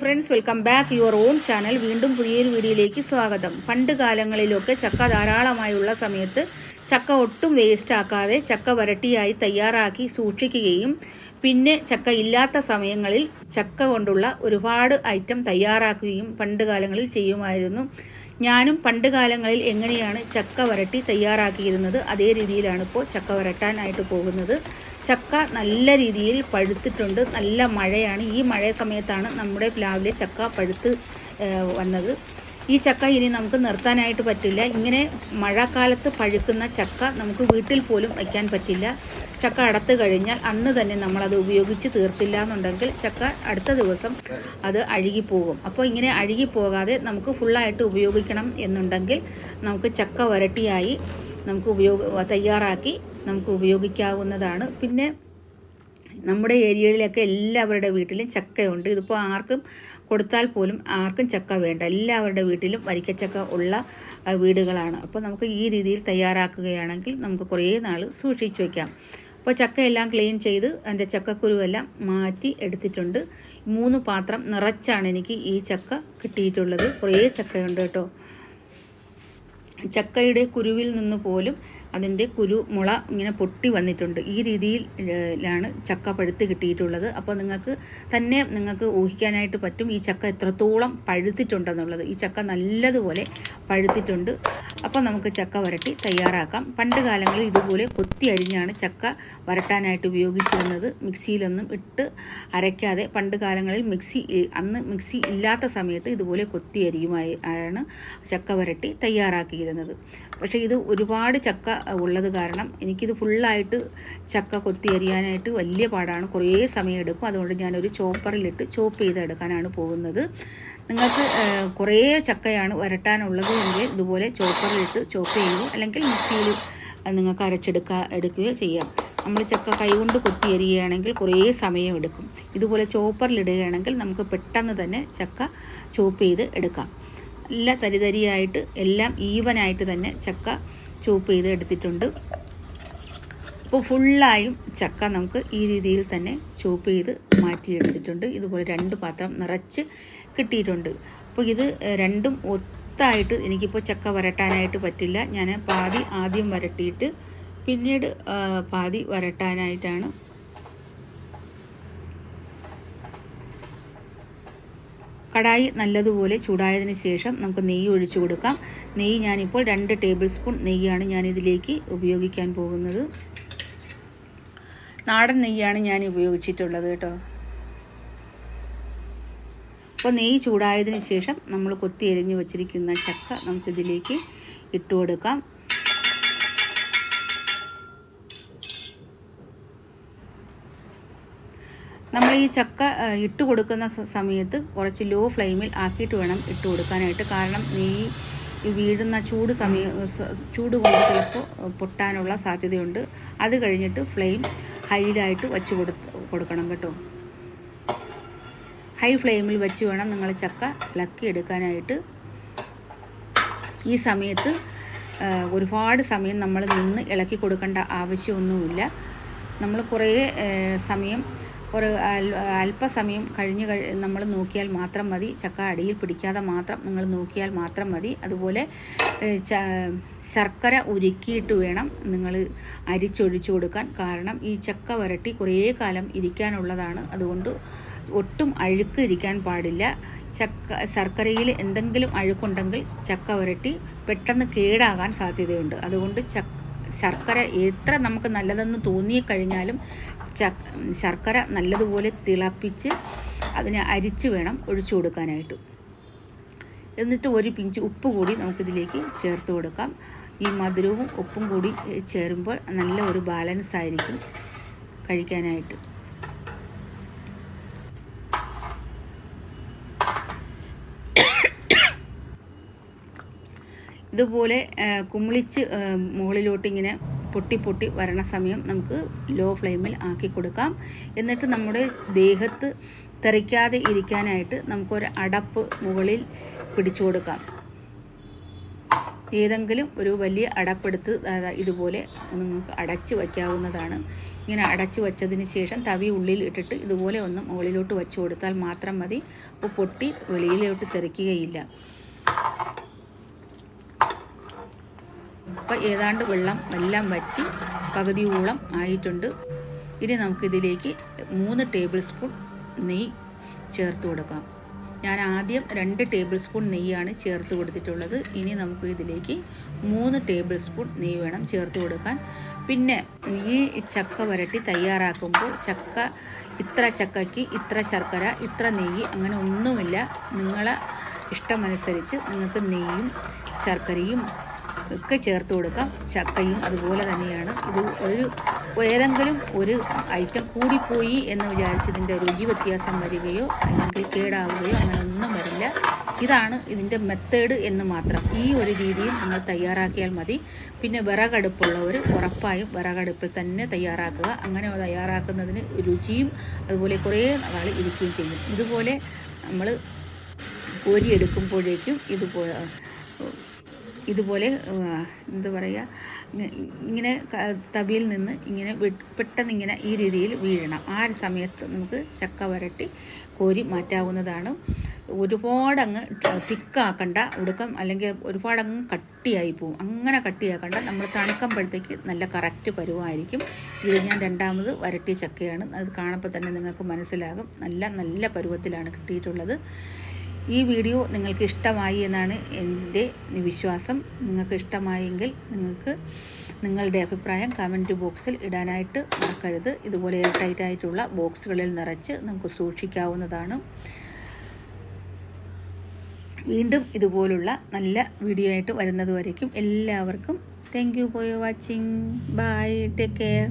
Friends welcome back your own channel. വീണ്ടും പുതിയൊരു വീഡിയോയിലേക്ക് സ്വാഗതം. പണ്ട് കാലങ്ങളിലൊക്കെ ചക്ക ധാരാളമായുള്ള സമയത്ത് ചക്ക ഒട്ടും വേസ്റ്റ് ആക്കാതെ ചക്ക വരട്ടിയായി തയ്യാറാക്കി സൂക്ഷിക്കുകയും പിന്നെ ചക്ക ഇല്ലാത്ത സമയങ്ങളിൽ ചക്ക കൊണ്ടുള്ള ഒരുപാട് ഐറ്റം തയ്യാറാക്കുകയും പണ്ട് കാലങ്ങളിൽ ചെയ്യുമായിരുന്നു. ഞാനും പണ്ട് കാലങ്ങളിൽ എങ്ങനെയാണ് ചക്ക വരട്ടി തയ്യാറാക്കിയിരുന്നത് അതേ രീതിയിലാണ് ഇപ്പോൾ ചക്ക വരട്ടാനായിട്ട് പോകുന്നത്. ചക്ക നല്ല രീതിയിൽ പഴുത്തിട്ടുണ്ട്. നല്ല മഴയാണ്. ഈ മഴ സമയത്താണ് നമ്മുടെ പ്ലാവിലെ ചക്ക പഴുത്ത് വന്നത്. ഈ ചക്ക ഇനി നമുക്ക് നിർത്താനായിട്ട് പറ്റില്ല. ഇങ്ങനെ മഴക്കാലത്ത് പഴുക്കുന്ന ചക്ക നമുക്ക് വീട്ടിൽ പോലും വയ്ക്കാൻ പറ്റില്ല. ചക്ക അടത്ത് കഴിഞ്ഞാൽ അന്ന് തന്നെ നമ്മളത് ഉപയോഗിച്ച് തീർത്തില്ല എന്നുണ്ടെങ്കിൽ ചക്ക അടുത്ത ദിവസം അത് അഴുകിപ്പോകും. അപ്പോൾ ഇങ്ങനെ അഴുകിപ്പോകാതെ നമുക്ക് ഫുള്ളായിട്ട് ഉപയോഗിക്കണം എന്നുണ്ടെങ്കിൽ നമുക്ക് ചക്ക വരട്ടിയായി നമുക്ക് ഉപയോഗ തയ്യാറാക്കി നമുക്ക് ഉപയോഗിക്കാവുന്നതാണ്. പിന്നെ നമ്മുടെ ഏരിയയിലൊക്കെ എല്ലാവരുടെ വീട്ടിലും ചക്കയുണ്ട്. ഇതിപ്പോൾ ആർക്കും കൊടുത്താൽ പോലും ആർക്കും ചക്ക വേണ്ട. എല്ലാവരുടെ വീട്ടിലും വരിക്കച്ചക്ക ഉള്ള വീടുകളാണ്. അപ്പോൾ നമുക്ക് ഈ രീതിയിൽ തയ്യാറാക്കുകയാണെങ്കിൽ നമുക്ക് കുറേ നാൾ സൂക്ഷിച്ചു വയ്ക്കാം അപ്പോൾ ചക്കയെല്ലാം ക്ലീൻ ചെയ്ത് അതിന്റെ ചക്കക്കുരുവെല്ലാം മാറ്റി എടുത്തിട്ടുണ്ട്. മൂന്ന് പാത്രം നിറച്ചാണ് എനിക്ക് ഈ ചക്ക കിട്ടിയിട്ടുള്ളത്. കുറേ ചക്കയുണ്ട് കേട്ടോ. ചക്കയുടെ കുരുവിൽ നിന്ന് പോലും അതിന്റെ കുരു മുള ഇങ്ങനെ പൊട്ടി വന്നിട്ടുണ്ട്. ഈ രീതിയിലാണ് ചക്ക പഴുത്ത് കിട്ടിയിട്ടുള്ളത്. അപ്പോൾ നിങ്ങൾക്ക് തന്നെ നിങ്ങൾക്ക് ഊഹിക്കാനായിട്ട് പറ്റും ഈ ചക്ക എത്രത്തോളം പഴുത്തിട്ടുണ്ടെന്നുള്ളത്. ഈ ചക്ക നല്ലതുപോലെ പഴുത്തിട്ടുണ്ട്. അപ്പോൾ നമുക്ക് ചക്ക വരട്ടി തയ്യാറാക്കാം. പണ്ട് കാലങ്ങളിൽ ഇതുപോലെ കൊത്തി അരിഞ്ഞാണ് ചക്ക വരട്ടാനായിട്ട് ഉപയോഗിച്ചിരുന്നത്. മിക്സിയിലൊന്നും ഇട്ട് അരയ്ക്കാതെ പണ്ട് കാലങ്ങളിൽ മിക്സി അന്ന് മിക്സി ഇല്ലാത്ത സമയത്ത് ഇതുപോലെ കൊത്തി അരിയുമായി ആണ് ചക്ക വരട്ടി തയ്യാറാക്കിയിരുന്നത്. പക്ഷേ ഇത് ഒരുപാട് ചക്ക ഉള്ളത് കാരണം എനിക്കിത് ഫുള്ളായിട്ട് ചക്ക കൊത്തി എറിയാനായിട്ട് വലിയ പാടാണ്. കുറേ സമയം എടുക്കും അതുകൊണ്ട് ഞാനൊരു ചോപ്പറിലിട്ട് ചോപ്പ് ചെയ്തെടുക്കാനാണ് പോകുന്നത്. നിങ്ങൾക്ക് കുറേ ചക്കയാണ് വരട്ടാനുള്ളത് എങ്കിൽ ഇതുപോലെ ചോപ്പറിലിട്ട് ചോപ്പ് ചെയ്യുക അല്ലെങ്കിൽ മിക്സിയിൽ നിങ്ങൾക്ക് അരച്ചെടുക്കുക എടുക്കുകയോ ചെയ്യാം. നമ്മൾ ചക്ക കൈകൊണ്ട് കൊത്തി എറിയുകയാണെങ്കിൽ കുറേ സമയം എടുക്കും ഇതുപോലെ ചോപ്പറിലിടുകയാണെങ്കിൽ നമുക്ക് പെട്ടെന്ന് തന്നെ ചക്ക ചോപ്പ് ചെയ്ത് എടുക്കാം. എല്ലാ തരിതരിയായിട്ട് എല്ലാം ഈവനായിട്ട് തന്നെ ചക്ക ചോപ്പ് ചെയ്ത് എടുത്തിട്ടുണ്ട് അപ്പോൾ ഫുള്ളായും ചക്ക നമുക്ക് ഈ രീതിയിൽ തന്നെ ചോപ്പ് ചെയ്ത് മാറ്റിയെടുത്തിട്ടുണ്ട്. ഇതുപോലെ രണ്ട് പാത്രം നിറച്ച് കിട്ടിയിട്ടുണ്ട്. അപ്പോൾ ഇത് രണ്ടും ഒത്തായിട്ട് എനിക്കിപ്പോൾ ചക്ക വരട്ടാനായിട്ട് പറ്റില്ല. ഞാൻ പാതി ആദ്യം വരട്ടിയിട്ട് പിന്നീട് പാതി വരട്ടാനായിട്ടാണ് കടായി നല്ലതുപോലെ ചൂടായതിന് ശേഷം നമുക്ക് നെയ്യ് ഒഴിച്ചു കൊടുക്കാം. നെയ്യ് ഞാനിപ്പോൾ രണ്ട് ടേബിൾ സ്പൂൺ നെയ്യാണ് ഞാൻ ഇതിലേക്ക് ഉപയോഗിക്കാൻ പോകുന്നത്. നാടൻ നെയ്യാണ് ഞാൻ ഉപയോഗിച്ചിട്ടുള്ളത് കേട്ടോ. അപ്പോൾ നെയ്യ് ചൂടായതിന് ശേഷം നമ്മൾ കൊത്തി എരിഞ്ഞ് വച്ചിരിക്കുന്ന ചക്ക നമുക്കിതിലേക്ക് ഇട്ട് കൊടുക്കാം നമ്മൾ ഈ ചക്ക ഇട്ട് കൊടുക്കുന്ന സമയത്ത് കുറച്ച് ലോ ഫ്ലെയിമിൽ ആക്കിയിട്ട് വേണം ഇട്ട് കൊടുക്കാനായിട്ട്. കാരണം ഈ വീഴുന്ന ചൂട് സമയ ചൂട് കൊണ്ട് ചിലപ്പോൾ പൊട്ടാനുള്ള സാധ്യതയുണ്ട്. അത് കഴിഞ്ഞിട്ട് ഫ്ലെയിം ഹൈയിലായിട്ട് വച്ച് കൊടുത്ത് കൊടുക്കണം കേട്ടോ. ഹൈ ഫ്ലെയിമിൽ വെച്ച് വേണം നിങ്ങൾ ചക്ക ഇളക്കി എടുക്കാനായിട്ട്. ഈ സമയത്ത് ഒരുപാട് സമയം നമ്മൾ നിന്ന് ഇളക്കി കൊടുക്കേണ്ട ആവശ്യമൊന്നുമില്ല. നമ്മൾ കുറേ സമയം ഒരു അല്പസമയം കഴിഞ്ഞ് കഴി നമ്മൾ നോക്കിയാൽ മാത്രം മതി. ചക്ക അടിയിൽ പിടിക്കാതെ മാത്രം നിങ്ങൾ നോക്കിയാൽ മാത്രം മതി. അതുപോലെ ശർക്കര ഉരുക്കിയിട്ട് വേണം നിങ്ങൾ അരിച്ചൊഴിച്ചു കൊടുക്കാൻ. കാരണം ഈ ചക്ക വരട്ടി കുറേ കാലം ഇരിക്കാനുള്ളതാണ്. അതുകൊണ്ട് ഒട്ടും അഴുക്ക് ഇരിക്കാൻ പാടില്ല. ചക്ക ശർക്കരയിൽ എന്തെങ്കിലും അഴുക്കുണ്ടെങ്കിൽ ചക്ക വരട്ടി പെട്ടെന്ന് കേടാകാൻ സാധ്യതയുണ്ട്. അതുകൊണ്ട് ചക്ക ശർക്കര എത്ര നമുക്ക് നല്ലതെന്ന് തോന്നിക്കഴിഞ്ഞാലും ശർക്കര നല്ലതുപോലെ തിളപ്പിച്ച് അതിനെ അരിച്ച് വേണം ഒഴിച്ചു കൊടുക്കാനായിട്ട്. എന്നിട്ട് ഒരു പിഞ്ച് ഉപ്പ് കൂടി നമുക്കിതിലേക്ക് ചേർത്ത് കൊടുക്കാം. ഈ മധുരവും ഉപ്പും കൂടി ചേരുമ്പോൾ നല്ല ഒരു ബാലൻസ് ആയിരിക്കും കഴിക്കാനായിട്ട്. ഇതുപോലെ കുമിളിച്ച് മുകളിലോട്ട് ഇങ്ങനെ പൊട്ടി പൊട്ടി വരണ സമയം നമുക്ക് ലോ ഫ്ലെയിമിൽ ആക്കി കൊടുക്കാം. എന്നിട്ട് നമ്മുടെ ദേഹത്ത് തെറിക്കാതെ ഇരിക്കാനായിട്ട് നമുക്കൊരു അടപ്പ് മുകളിൽ പിടിച്ചു കൊടുക്കാം. ഏതെങ്കിലും ഒരു വലിയ അടപ്പെടുത്ത് ഇതുപോലെ നിങ്ങൾക്ക് അടച്ചു വയ്ക്കാവുന്നതാണ്. ഇങ്ങനെ അടച്ചു വച്ചതിന് ശേഷം തവി ഉള്ളിൽ ഇട്ടിട്ട് ഇതുപോലെ ഒന്ന് മുകളിലോട്ട് വച്ചു കൊടുത്താൽ മാത്രം മതി. അപ്പോൾ പൊട്ടി വെളിയിലോട്ട് തെറിക്കുകയില്ല. അപ്പോൾ ഏതാണ്ട് വെള്ളം എല്ലാം വറ്റി പകുതിയോളം ആയിട്ടുണ്ട്. ഇനി നമുക്കിതിലേക്ക് മൂന്ന് ടേബിൾ സ്പൂൺ നെയ്യ് ചേർത്ത് കൊടുക്കാം. ഞാൻ ആദ്യം രണ്ട് ടേബിൾ സ്പൂൺ നെയ്യാണ് ചേർത്ത് കൊടുത്തിട്ടുള്ളത്. ഇനി നമുക്ക് ഇതിലേക്ക് മൂന്ന് ടേബിൾ സ്പൂൺ നെയ്യ് വേണം ചേർത്ത് കൊടുക്കാൻ. പിന്നെ ഈ ചക്ക വരട്ടി തയ്യാറാക്കുമ്പോൾ ചക്ക ഇത്ര ചക്കയ്ക്ക് ഇത്ര ശർക്കര ഇത്ര നെയ്യ് അങ്ങനെ ഒന്നുമില്ല. നിങ്ങളെ ഇഷ്ടമനുസരിച്ച് നിങ്ങൾക്ക് നെയ്യും ശർക്കരയും ഒക്കെ ചേർത്ത് കൊടുക്കാം. ചക്കയും അതുപോലെ തന്നെയാണ്. ഇത് ഒരു ഏതെങ്കിലും ഒരു ഐറ്റം കൂടിപ്പോയി എന്ന് വിചാരിച്ച് ഇതിന്റെ രുചി വ്യത്യാസം വരികയോ അല്ലെങ്കിൽ കേടാവുകയോ അങ്ങനെ ഒന്നും വരില്ല. ഇതാണ് ഇതിന്റെ മെത്തേഡ് എന്ന് മാത്രം. ഈ ഒരു രീതിയിൽ നിങ്ങൾ തയ്യാറാക്കിയാൽ മതി. പിന്നെ വിറകടുപ്പുള്ളവർ ഉറപ്പായും വിറകടുപ്പിൽ തന്നെ തയ്യാറാക്കുക. അങ്ങനെ തയ്യാറാക്കുന്നതിന് രുചിയും അതുപോലെ കുറേ നാൾ ഇരിക്കുകയും ചെയ്യും. ഇതുപോലെ നമ്മൾ കോരിയെടുക്കുമ്പോഴേക്കും ഇതുപോലെ ഇതുപോലെ എന്താ പറയുക ഇങ്ങനെ തവിയിൽ നിന്ന് ഇങ്ങനെ പെട്ടെന്ന് ഇങ്ങനെ ഈ രീതിയിൽ വീഴണം. ആ ഒരു സമയത്ത് നമുക്ക് ചക്ക വരട്ടി കോരി മാറ്റാവുന്നതാണ്. ഒരുപാടങ്ങ് തിക്കാക്കണ്ട ഒടുക്കം അല്ലെങ്കിൽ ഒരുപാടങ്ങ് കട്ടിയായി പോവും. അങ്ങനെ കട്ടിയാക്കണ്ട. നമ്മൾ തണുക്കുമ്പോഴത്തേക്ക് നല്ല കറക്റ്റ് പരുവമായിരിക്കും ഇത് ഞാൻ രണ്ടാമത് വരട്ടിയ ചക്കയാണ്. അത് കാണുമ്പോൾ തന്നെ നിങ്ങൾക്ക് മനസ്സിലാകും. നല്ല നല്ല പരുവത്തിലാണ് കിട്ടിയിട്ടുള്ളത്. ഈ വീഡിയോ നിങ്ങൾക്ക് ഇഷ്ടമായി എന്നാണ് എന്റെ വിശ്വാസം. നിങ്ങൾക്ക് ഇഷ്ടമായെങ്കിൽ നിങ്ങൾക്ക് നിങ്ങളുടെ അഭിപ്രായം കമന്റ് ബോക്സിൽ ഇടാനായിട്ട് മറക്കരുത്. ഇതുപോലെ എയർ ടൈറ്റ് ആയിട്ടുള്ള ബോക്സുകളിൽ നിറച്ച് നമുക്ക് സൂക്ഷിക്കാവുന്നതാണ്. വീണ്ടും ഇതുപോലുള്ള നല്ല വീഡിയോ ആയിട്ട് വരുന്നത് വരയ്ക്കും. എല്ലാവർക്കും thank you for watching bye take care